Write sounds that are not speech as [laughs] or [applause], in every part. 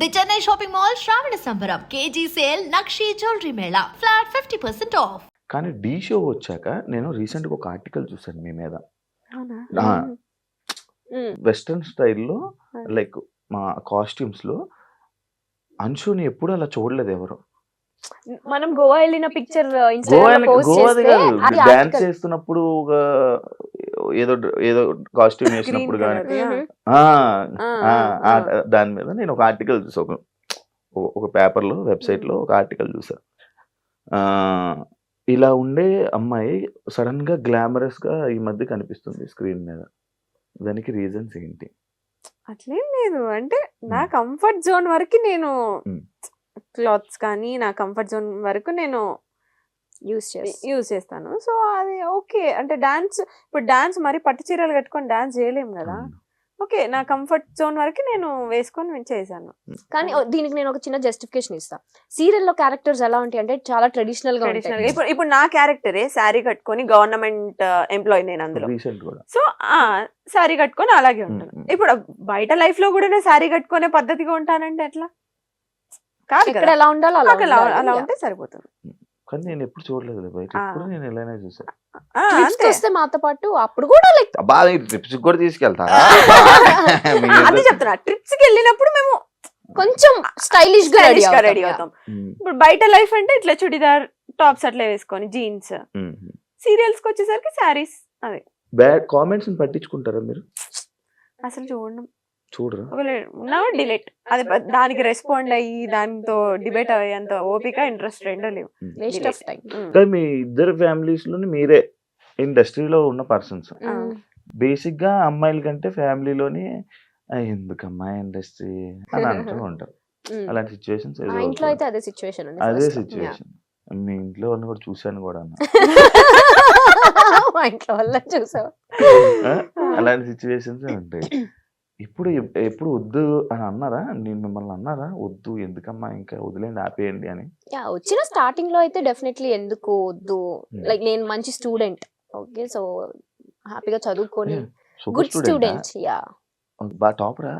The Chennai shopping mall Shravana Sambaram KG sale Nakshi jewellery mela flat fifty percent off కానీ Dhee show వచ్చాక నేను రీసెంట్గా ఒక article చూసాను మీ మీద. వెస్ట్రన్ స్టైల్లో. లైక్ మా కాస్ట్యూమ్స్లో అంశుని ఎప్పుడు అలా చూడలేదు ఎవరు. మనం గోవా వెళ్ళిన పిక్చర్ గోవా డాన్స్. చేస్తున్నప్పుడు ఒక ఏదో ఏదో కాస్ట్యూమ్ వేసినప్పుడు కానీ దాని మీద నేను ఒక ఆర్టికల్ చూసా ఒక పేపర్లో వెబ్సైట్లో ఒక ఆర్టికల్ చూసా. ఆ, ఇలా ఉండే అమ్మాయి సడన్గా గ్లామరస్గా ఈ మధ్య కనిపిస్తుంది స్క్రీన్ మీద. దానికి రీజన్స్ ఏంటి? అట్లేం లేదు. అంటే నా కంఫర్ట్ జోన్ వరకు నేను. క్లాత్స్ కానీ నా కంఫర్ట్ జోన్ వరకు నేను యూస్ చేసి యూజ్ చేస్తాను. సో అది ఓకే. అంటే డాన్స్ ఇప్పుడు డాన్స్ మరి పట్టు చీరలు కట్టుకొని డాన్స్ చేయలేము కదా. ఓకే నా కంఫర్ట్ జోన్ వరకు నేను వేసుకొని చేశాను. కానీ దీనికి నేను ఒక చిన్న జస్టిఫికేషన్ ఇస్తా. సీరియల్లో క్యారెక్టర్స్ ఎలా ఉంటాయి అంటే చాలా ట్రెడిషనల్గా ఉంటాయి ఇప్పుడు ఇప్పుడు నా క్యారెక్టరే శారీ కట్టుకొని గవర్నమెంట్ ఎంప్లాయీ నేను అందులో. సో ఆ శారీ కట్టుకొని అలాగే ఉంటాను. ఇప్పుడు బయట లైఫ్లో కూడా నేను శారీ కట్టుకునే పద్ధతిగా ఉంటానంటే ఎట్లా? కాదు ఎలా ఉండాలో అలా. ఉంటే సరిపోతుంది. కానీ నేను ఎప్పుడు చూడలేదు బయట. ఎప్పుడు నేను ఇలానే చూసా. ఆ, Trips అంతే. కి వస్తే మాతో పాటు అప్పుడు కూడా లైక్ బాగా ట్రిప్స్ కూడా ఆ, [laughs] అదే చెప్తున్నా ట్రిప్స్కి వెళ్ళినప్పుడు మేము కొంచెం స్టైలిష్గా రెడీ అవుతాం. ఇప్పుడు బయట లైఫ్ అంటే ఇట్లా చుడిదార్ టాప్స్ అట్లా వేసుకొని జీన్స్. సీరియల్స్కి వచ్చేసరికి శారీస్ అదే. బ్యాడ్ కామెంట్స్ పట్టించుకుంటారా మీరు? అసలు చూడండి చూడరా? ఒకవేళ ఉన్నా డిలేట్. అది దానికి రెస్పాండ్ అయ్యి దాంతో డిబేట్ అయ్యేంత ఓపిక ఇంట్రెస్ట్ రెండో లేవు. Waste of time. కానీ మీ ఇద్దరు ఫ్యామిలీస్లోని మీరే ఇండస్ట్రీలో ఉన్న పర్సన్స్. బేసిక్గా అమ్మాయిల కంటే ఫ్యామిలీలోని ఎందుకు అమ్మాయి ఇండస్ట్రీ అని అంటూ [laughs] ఉంటారు. అలాంటి సిచ్యువేషన్స్ మా ఇంట్లో అయితే అదే సిచ్యువేషన్ ఉంది అదే. సిచ్యువేషన్ మీ ఇంట్లో వాళ్ళని కూడా చూశాను కూడా అన్న. [laughs] మా ఇంట్లో వల్ల చూసావు? అలాంటి సిచ్యువేషన్స్ ఉంటాయి. [laughs] ఇప్పుడు ఎప్- ఎప్పుడు వద్దు అని అన్నారా? నేను మిమ్మల్ని అన్నారా? వద్దు ఎందుకమ్మా ఇంకా వదిలేండి ఆపేయండి అని? యా వచ్చిన స్టార్టింగ్లో అయితే డెఫినెట్లీ ఎందుకు వద్దు? Hmm. లైక్ నేను మంచి స్టూడెంట్ ఓకే సో హ్యాపీగా చదువుకొని super good student student yeah. బాగా టాపరా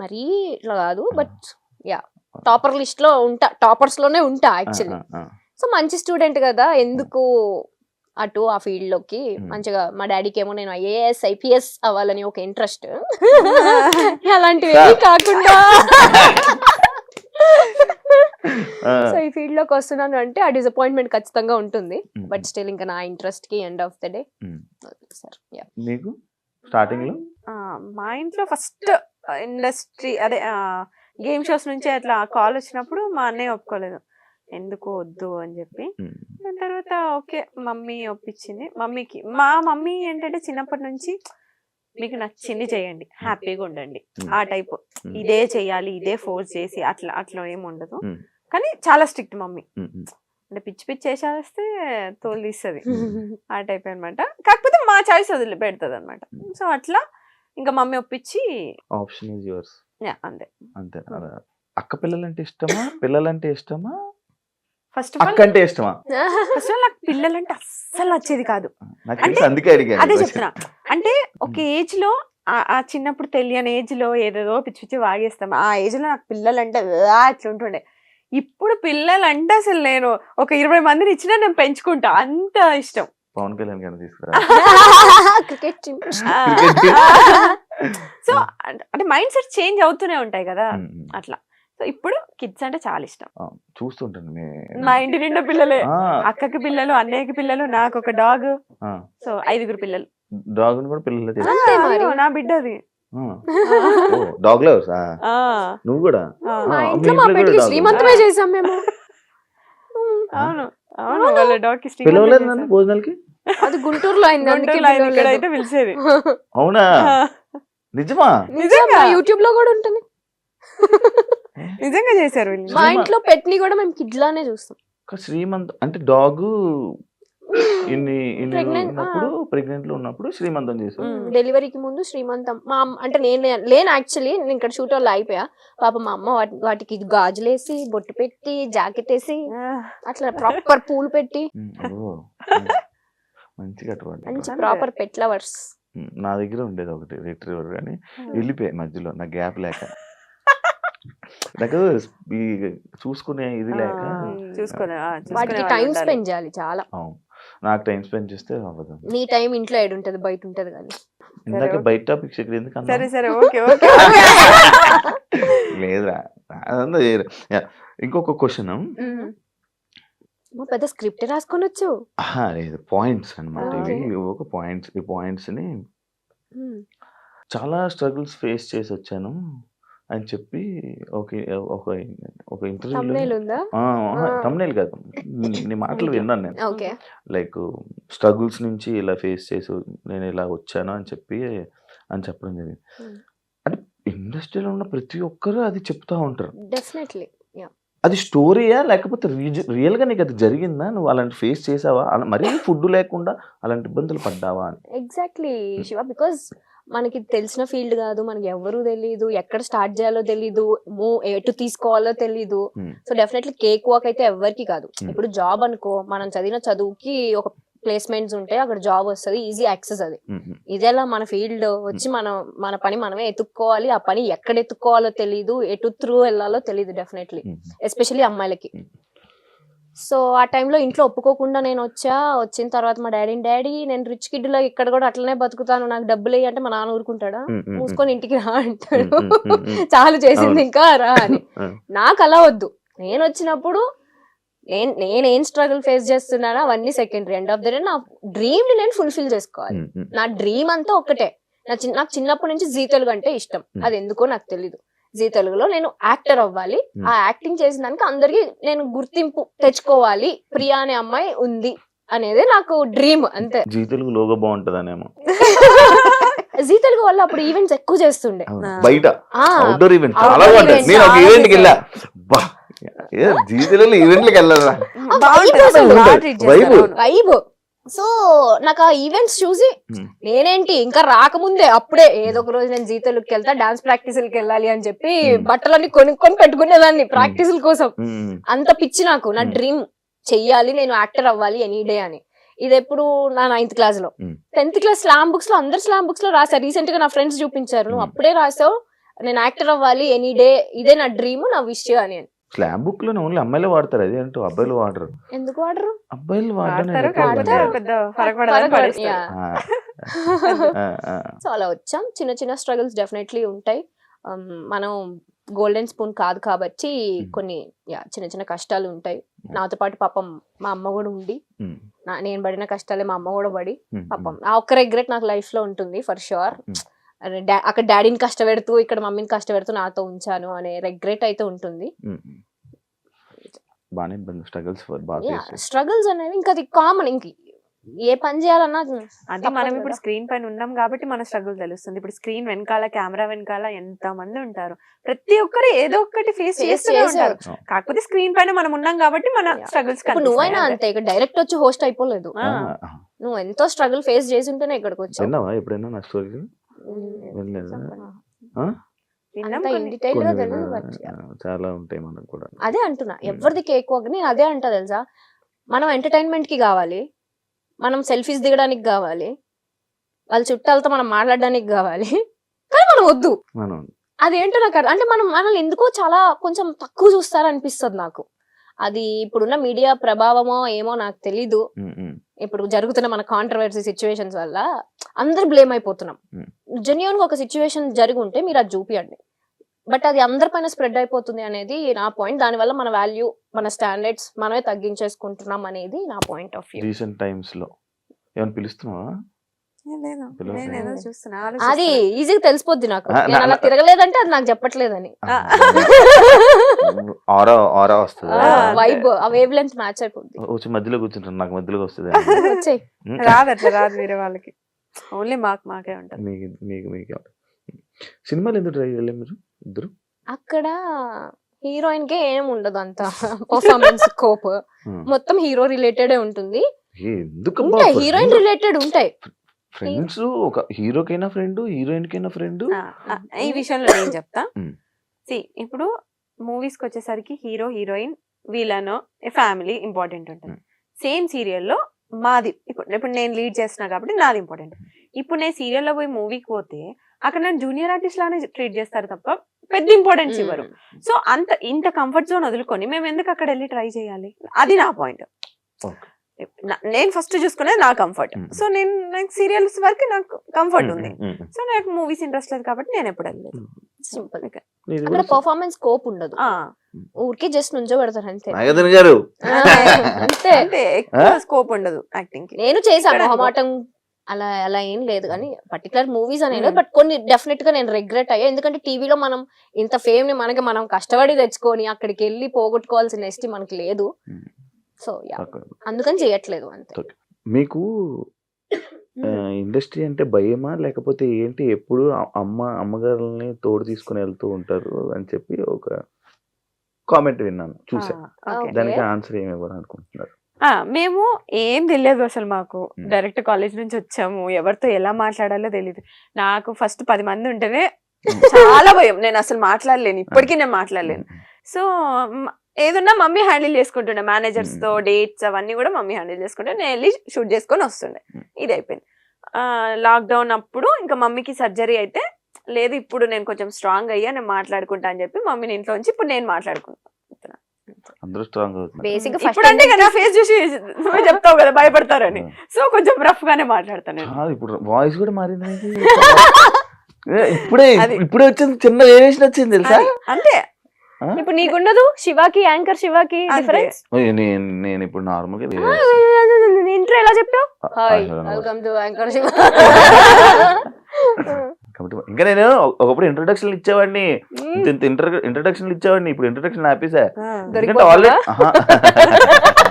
మరీ ఇట్లా కాదు బట్ యా. టాపర్ లిస్ట్లో ఉంటా టాపర్స్లోనే ఉంటా యాక్చువల్లీ సో మంచి స్టూడెంట్ కదా ఎందుకు అటు ఆ ఫీల్డ్లోకి. మంచిగా మా డాడీకి ఏమో నేను ఐఏఎస్ ఐపీఎస్ అవ్వాలని ఒక ఇంట్రెస్ట్. [laughs] అలాంటివి కాకుండా. సో ఈ ఫీల్డ్లోకి వస్తున్నాను అంటే ఆ డిసప్పాయింట్మెంట్ ఖచ్చితంగా ఉంటుంది. బట్ స్టిల్ ఇంకా నా ఇంట్రెస్ట్కి end of the day. Sir yeah. నీకు స్టార్టింగ్లో ఆ, మా ఇంట్లో ఫస్ట్ ఇండస్ట్రీ అదే గేమ్ షోస్ నుంచి అట్లా కాల్ వచ్చినప్పుడు మా అన్నయ్య ఒప్పుకోలేదు. ఎందుకు వద్దు అని చెప్పి. దాని తర్వాత ఓకే మమ్మీ ఒప్పించింది. మమ్మీకి మా మమ్మీ ఏంటంటే చిన్నప్పటి నుంచి మీకు నచ్చింది చేయండి హ్యాపీగా ఉండండి. ఆ టైప్. ఇదే చేయాలి ఇదే ఫోర్స్ చేసి అట్లా అట్లా ఏమి ఉండదు. కానీ చాలా స్ట్రిక్ట్ మమ్మీ. అంటే పిచ్చి పిచ్చి చేసేస్తే తోలు తీస్తుంది ఆ టైప్ అన్నమాట. కాకపోతే మా చాయిస్ వదిలి పెడుతుంది అనమాట సో అట్లా ఇంకా మమ్మీ ఒప్పించి ఆప్షన్ ఈజ్ యువర్స్. యా, అంతే. అంతే. అక్క పిల్లలంటే ఇష్టమా? పిల్లలంటే ఇష్టమా? ఫస్ట్ ఆఫ్ ఆల్ అక్క అంటే ఇష్టమా? ఫస్ట్ ఆఫ్ ఆల్ నాకు పిల్లలంటే అస్సలు వచ్చేది కాదు. అంటే అందుకే అడిగాను అదే చెప్తున్నా. అంటే ఒక ఏజ్లో ఆ- ఆ చిన్నప్పుడు తెలియని ఏజ్లో ఏదేదో పిచ్చి పిచ్చి వాగేస్తాం. ఆ ఏజ్లో నాకు పిల్లలంటే "ఆ" అట్లా ఉంటుండే. ఇప్పుడు పిల్లలంటే అసలు నేను ఒక ఇరవై మందిని ఇచ్చినా నేను పెంచుకుంటా. అంత ఇష్టం. పవన్ కళ్యాణ్ గారిని తీసుకురా. క్రికెట్. సో అంటే మైండ్ సెట్ చేంజ్ అవుతూనే ఉంటాయి కదా. అట్లా. సో ఇప్పుడు కిడ్స్ అంటే చాలా ఇష్టం. చూస్తుంటాను మీ ఇంటి నిండా పిల్లలే. అక్కకి పిల్లలు అన్నయ్యకి పిల్లలు నాకు ఒక డాగ్. సో ఐదుగురు పిల్లలు. డాగ్ని కూడా పిల్లలే నా బిడ్డది. డాగ్ లవర్స్ ఆ, నువ్వు కూడా? శ్రీమంతమే చేసాం మేము. అవును అవును. వాళ్ళ డాగ్కి. భోజనాలకి? అది గుంటూరులో అయింది అందుకే. ఇక్కడైతే పిలిచేది. అవునా? నిజమా? నిజంగా యూట్యూబ్లో కూడా ఉంటుంది. [laughs] నిజంగా చేశారు వీళ్ళు. మా ఇంట్లో పెట్ని కూడా మేము కిడ్ లానే చూస్తాం. ఒక శ్రీమంత్ అంటే డాగ్ ఇన్ని ఇన్ని Pregnant, ఉన్నప్పుడు ప్రెగ్నెంట్లో ఉన్నప్పుడు శ్రీమంతం చేశారు. డెలివరీకి ముందు శ్రీమంతం. మా అంటే నేను లేను యాక్చువల్లీ నేను ఇక్కడ షూట్ వాళ్ళు అయిపోయా. పాప మా అమ్మ వాటి- వాటికి గాజులేసి బొట్టు పెట్టి జాకెట్ వేసి అట్లా ప్రాపర్ పూలు పెట్టి. [laughs] మంచిగా. ప్రాపర్ పెట్ లవర్స్ నా దగ్గర ఉండేది ఒకటి రిట్రీవర్ కానీ వెళ్ళిపోయాయి మధ్యలో నా గ్యాప్ లేక. నాకు ఈ చూసుకునే ఇది లేక చూసుకునే వాటికి టైం. స్పెండ్ చేయాలి చాలా అవును. నాకు టైం స్పెండ్ చేస్తే అవ్వదు నీ టైం ఇంట్లో ఏడు ఉంటది బయట ఉంటది కానీ ఇందాక. బయట టాపిక్స్ ఇక్కడ ఎందుకు? సరే సరే ఓకే ఓకే లేదురా అదంతా. ఇంకొక క్వశ్చన్ మా పెద్ద స్క్రిప్ట్ రాసుకొని వచ్చు లేదు పాయింట్స్ అన్నమాట Okay. ఇవి ఇవి ఒక పాయింట్స్ ఈ పాయింట్స్ని చాలా స్ట్రగుల్స్ ఫేస్ చేసి వచ్చాను అని చెప్పి ఒక ఒక ఒక ఇంటర్వ్యూలో తమ్నేల్ కాదు. నీ- మాటలు విన్నాను నేను. లైక్ స్ట్రగుల్స్ నుంచి ఇలా ఫేస్ చేసి నేను ఇలా వచ్చాను అని చెప్పి అని చెప్పడం జరిగింది. Hmm. అంటే ఇండస్ట్రీలో ఉన్న ప్రతి ఒక్కరు అది చెప్తా ఉంటారు. డెఫినెట్లీ అది స్టోరీయా? లేకపోతే రియల్గా నీకు అది జరిగిందా? నువ్వు అలాంటి ఫేస్ చేసావా? మరీ ఫుడ్ లేకుండా అలాంటి ఇబ్బందులు పడ్డావా అని? ఎగ్జాక్ట్లీ శివ బికాస్ మనకి తెలిసిన ఫీల్డ్ కాదు మనకి ఎవరు తెలియదు ఎక్కడ స్టార్ట్ చేయాలో తెలీదు మూవ్ ఎటు తీసుకోవాలో తెలీదు Hmm. So definitely cake walk అయితే ఎవరికి కాదు Hmm. ఇప్పుడు జాబ్ అనుకో మనం చదివిన చదువుకి ఒక ప్లేస్మెంట్స్ ఉంటాయి అక్కడ జాబ్ వస్తుంది ఈజీ యాక్సెస్ అది మ్మ్. ఇదేలా మన ఫీల్డ్ వచ్చి మనం మన పని మనమే ఎత్తుక్కోవాలి ఆ పని ఎక్కడ ఎత్తుక్కోవాలో తెలీదు ఎటు త్రూ వెళ్ళాలో తెలీదు డెఫినెట్లీ మ్మ్. ఎస్పెషల్లీ అమ్మాయిలకి. సో ఆ టైంలో ఇంట్లో ఒప్పుకోకుండా నేను వచ్చా వచ్చిన తర్వాత మా డాడీని డాడీ నేను రిచ్ కిడ్లో ఇక్కడ కూడా అట్లనే బతుకుతాను నాకు డబ్బులు అంటే మా నాన్న ఊరుకుంటాడా. మూసుకొని ఇంటికి రా అంటాడు. చాలు చేసింది. ఇంకా రా అని. [laughs] నాకు అలా వద్దు నేను వచ్చినప్పుడు నేను నేను ఏం స్ట్రగుల్ ఫేస్ చేస్తున్నానో అవన్నీ secondary end of the day నా డ్రీమ్ని నేను ఫుల్ఫిల్ చేసుకోవాలి. నా డ్రీమ్ అంతా ఒకటే నా చిన్న నాకు చిన్నప్పటి నుంచి జీ తెలుగు అంటే ఇష్టం. అది ఎందుకో నాకు తెలీదు జీ తెలుగులో నేను యాక్టర్ అవ్వాలి. ఆ యాక్టింగ్ చేసిన దానికి అందరికి నేను గుర్తింపు తెచ్చుకోవాలి. ప్రియా అనే అమ్మాయి ఉంది అనేది నాకు డ్రీమ్ అంతే. Zee Telugu logo బాగుంటదనేమో. [laughs] G Telugu వల్ల అప్పుడు ఈవెంట్స్ ఎక్కువ చేస్తుండే. బయట అవుట్డోర్ ఈవెంట్. చాలా బాగుంటది. events. నేను ఒక ఈవెంట్కి. వెళ్ళా. బా. ఏ జీ తెలుగులో ఈవెంట్లకి. చేస్తారు, అవును. వైబ్ సో నాకు ఆ ఈవెంట్స్ చూసి Hmm. నేనేంటి ఇంకా రాకముందే అప్పుడే ఏదో ఒక రోజు నేను జీతలకు వెళ్తా డాన్స్ ప్రాక్టీసులకి వెళ్ళాలి అని చెప్పి Hmm. బట్టలన్నీ కొనుక్కొని పెట్టుకునేదాన్ని ప్రాక్టీసుల కోసం మ్మ్. అంత పిచ్చి నాకు నా Hmm. డ్రీమ్ చెయ్యాలి నేను యాక్టర్ అవ్వాలి ఎనీ డే అని ఇది ఎప్పుడు నా నైన్త్ క్లాస్లో Hmm. టెన్త్ క్లాస్ స్లామ్ బుక్స్లో అందరు స్లామ్ బుక్స్లో రాసా రీసెంట్గా నా ఫ్రెండ్స్ చూపించారు నువ్వు Hmm. అప్పుడే రాసావు నేను యాక్టర్ అవ్వాలి ఎనీ డే ఇదే నా డ్రీమ్ నా విష్ అని స్లామ్ బుక్లో ఓన్లీ అమ్మాయిలే వాడతారు. అది ఏంటో అబ్బాయిలు వాడరు. ఎందుకు వాడరు? అబ్బాయిలు. [laughs] సో అలా వచ్చాం. చిన్న చిన్న స్ట్రగుల్స్ డెఫినెట్లీ ఉంటాయి. మనం గోల్డెన్ స్పూన్ కాదు కాబట్టి. కొన్ని యా చిన్న చిన్న కష్టాలు ఉంటాయి. నాతో పాటు పాపం మా అమ్మ కూడా ఉండి నేను పడిన కష్టాలే మా అమ్మ కూడా పడి. పాపం. ఆ ఒక్క రెగ్రెట్ నాకు లైఫ్లో ఉంటుంది ఫర్ షూర్. అక్కడ డాడీని కష్టపెడుతూ ఇక్కడ మమ్మీని కష్టపెడుతూ నాతో ఉంచాను అనే రెగ్రెట్ అయితే ఉంటుంది. బాగానే స్ట్రగల్స్ అనేవి ఇంకా అది కామన్ ఇంక ఏ పని చేయాలన్నా అది తప్పదు మనం ఇప్పుడు. స్క్రీన్ పైన ఉన్నాం కాబట్టి మన స్ట్రగుల్ తెలుస్తుంది. ఇప్పుడు స్క్రీన్ వెనకాల కెమెరా వెనకాల ఎంత మంది ఉంటారు? ప్రతి ఒక్కరు ఏదో ఒకటి ఫేస్ చేస్తూనే చేశారు. ఉంటారు. కాకపోతే స్క్రీన్ పైన మనం ఉన్నాం కాబట్టి మన. స్ట్రగుల్స్ ఇప్పుడు నువ్వైనా అంతే. ఇక్కడ డైరెక్ట్ వచ్చి హోస్ట్ అయిపోలేదు. నువ్వు ఎంతో స్ట్రగుల్ ఫేస్ చేసి ఉంటేనే ఇక్కడికి వచ్చావు. ఎప్పుడైనా నా స్టోరీ వినలేదా చాలా ఉంటాయి మనకు కూడా. అదే అంటున్నా. ఎవరిది కేక్ నేను అదే అంటా తెలుసా? మనం ఎంటర్టైన్మెంట్కి కావాలి. మనం సెల్ఫీస్ దిగడానికి కావాలి. వాళ్ళ చుట్టాలతో మనం మాట్లాడడానికి కావాలి. కానీ మనం వద్దు. మనం అదేంటో నాకు అంటే మనం మనల్ని ఎందుకో చాలా కొంచెం తక్కువ చూస్తారనిపిస్తుంది నాకు. అది ఇప్పుడున్న మీడియా ప్రభావమో ఏమో నాకు తెలీదు. ఇప్పుడు జరుగుతున్న మన కాంట్రవర్సీ సిచ్యువేషన్స్ వల్ల అందరు బ్లేమ్ అయిపోతున్నాం Hmm. జెన్యున్గా ఒక సిచ్యువేషన్ జరిగి ఉంటే మీరు అది చూపియండి బట్ అది అందరిపైన స్ప్రెడ్ అయిపోతుంది అనేది నా పాయింట్ దానివల్ల మన వాల్యూ మన స్టాండర్డ్స్ మనమే తగ్గించేసుకుంటున్నాం అనేది నా పాయింట్ ఆఫ్ వ్యూ రీసెంట్ టైమ్స్లో ఏమైనా పిలుస్తున్నావా ఏ, లేదు. పిలవట్లేదు. నేను ఏదో చూస్తున్నా అది. ఈజీగా తెలిసిపోద్ది నాకు నేను అలా తిరగలేదంటే అది నాకు చెప్పట్లేదని ఆ. [laughs] ఆరా ఆరా వస్తుంది ఆ, అంతే. వైబ్ ఆ వేవ్ లెంత్ మ్యాచ్ అయిపోద్ది వచ్చి మధ్యలో కూర్చుంటాను నాకు మధ్యలోకి వస్తుంది [laughs] వచ్చేయ్. రాదు అట్లా రాదు వేరే వాళ్ళకి. ఓన్లీ మాకు మాకే ఉంటది. మీకు మీకు మీకు సినిమాలు ఎందుకు ట్రై చేయలేదు మీరు ఇద్దరు? అక్కడ హీరోయిన్ కే ఏం ఉండదు అంత. Performance um. మొత్తం హీరో రిలేటెడ్ ఉంటుంది. ఎందుకు ఉంటాయి హీరోయిన్ రిలేటెడ్ ఉంటాయి. ఫ్రెండ్స్ ఒక హీరోకైనా ఫ్రెండ్ హీరోయిన్ కైనా ఫ్రెండ్ ఈ విషయంలో నేను చెప్తా. సి ఇప్పుడు మూవీస్కి వచ్చేసరికి హీరో హీరోయిన్ వీళ్ళను ఫ్యామిలీ ఇంపార్టెంట్ ఉంటుంది. మ్. సేమ్ సీరియల్లో మాది ఇప్పుడు ఇప్పుడు నేను లీడ్ చేస్తున్నా కాబట్టి నాది ఇంపార్టెంట్. ఇప్పుడు నేను సీరియల్లో పోయి మూవీకి పోతే అక్కడ నన్ను జూనియర్ ఆర్టిస్ట్ లానే ట్రీట్ చేస్తారు తప్ప పెద్ద ఇంపార్టెన్స్ ఇవ్వరు. సో అంత ఇంత కంఫర్ట్ జోన్ వదులుకొని మేము ఎందుకు అక్కడ వెళ్ళి ట్రై చేయాలి? అది నా పాయింట్. నేను ఫస్ట్ చూసుకునేది నా కంఫర్ట్ Mm. సో నేను నాకు సీరియల్స్ వరకు నాకు కంఫర్ట్ ఉంది. సో నాకు మూవీస్ ఇంట్రెస్ట్ లేదు కాబట్టి నేను ఎప్పుడు వెళ్ళలేదు. సింపుల్ అక్కడ కూడా పర్ఫార్మెన్స్ స్కోప్ ఉండదు. ఆ, ఊరికే జస్ట్ నుంచో పెడతారు అంతే. నాగార్జున గారు. [laughs] అంతే. అంటే ఎక్కువ స్కోప్ ఉండదు యాక్టింగ్కి. నేను చేశాను మొహమాటం అలా అలా ఏం లేదు కానీ పర్టికులర్ మూవీస్ అనేది Hmm. బట్ కొన్ని డెఫినెట్గా నేను రిగ్రెట్ అయ్యా. ఎందుకంటే టీవీలో మనం ఇంత ఫేమ్ని మనకి మనం కష్టపడి తెచ్చుకొని అక్కడికి వెళ్ళి పోగొట్టుకోవాల్సిన ఎస్టీ మనకి లేదు. Hmm. సో యా అక్కడ. అందుకని చేయట్లేదు అంతే. మీకు ఇండస్ట్రీ అంటే భయమా? లేకపోతే ఏంటి? ఎప్పుడు అమ్మ అమ్మగారుల్ని తోడు తీసుకుని వెళ్తూ ఉంటారు అని చెప్పి ఒక కామెంట్ విన్నాను చూసా. దానికి ఆన్సర్ ఏమి ఇవ్వాలి అనుకుంటున్నారు? ఆ, మేము ఏం తెలియదు అసలు మాకు. డైరెక్ట్ కాలేజ్ నుంచి వచ్చాము. ఎవరితో ఎలా మాట్లాడాలో తెలియదు నాకు ఫస్ట్ పది మంది ఉంటేనే చాలా భయం. నేను అసలు మాట్లాడలేను. ఇప్పటికీ నేను మాట్లాడలేను. సో ఏదున్నా మమ్మీ హ్యాండిల్ చేసుకుంటుండే. మేనేజర్స్తో Hmm. డేట్స్ అవన్నీ కూడా మమ్మీ హ్యాండిల్ చేసుకుంటే నేను వెళ్ళి షూట్ చేసుకొని వస్తుండే. Hmm. ఇది అయిపోయింది. లాక్డౌన్ అప్పుడు ఇంకా మమ్మీకి సర్జరీ అయితే లేదు ఇప్పుడు నేను కొంచెం స్ట్రాంగ్ అయ్యా నేను మాట్లాడుకుంటా అని చెప్పి మమ్మీని ఇంట్లో ఉంచి ఇప్పుడు నేను మాట్లాడుకుంటా. అందరూ స్ట్రాంగ్ అవుతున్నారు. బేసిక్ ఇప్పుడు అంటే కదా ఫేస్ చూసి నువ్వే చెప్తావు కదా భయపడతారని. సో కొంచెం రఫ్ గానే మాట్లాడతాను ఇప్పుడు వాయిస్ కూడా మారింది. నీకు. [laughs] ఏ, ఇప్పుడే అది- ఇప్పుడే వచ్చింది చిన్న వేరియేషన్ వచ్చింది తెలుసా? అంతే? ఇప్పుడు నీకుండదు? శివాకి యాంకర్ శివాకి. డిఫరెన్స్ నేను నేను ఇప్పుడు నార్మల్గా ఇంట్లో ఎలా చెప్పావు? Hi welcome to anchor Shiva. కాబట్టి ఇంకా నేను ఒకప్పుడు ఇంట్రొడక్షన్ ఇచ్చేవాడిని. ఇంత ఇంట్రొడక్షన్ ఇచ్చేవాడిని. ఇప్పుడు ఇంట్రొడక్షన్ ఆపేసా. ఎందుకంటే? ఆల్రెడీ [laughs]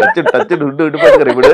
టచ్ టచ్ ఉండి ఉండిపోతారు ఇప్పుడు